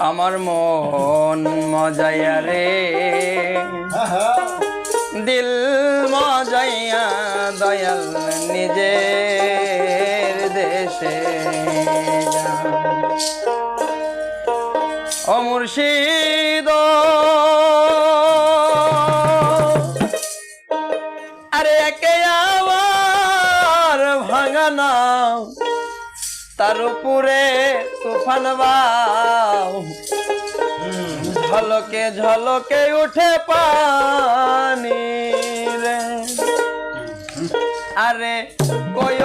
আমার মন মজাইয়া রে। দিল মজাইয়া দয়াল নিজের দেশে। ও মুর্শিদ। আরে একে আবার ভাঙানা তার উপরে তুফান ঝলকে ঝলকে উঠে পানি রে। আরে কয়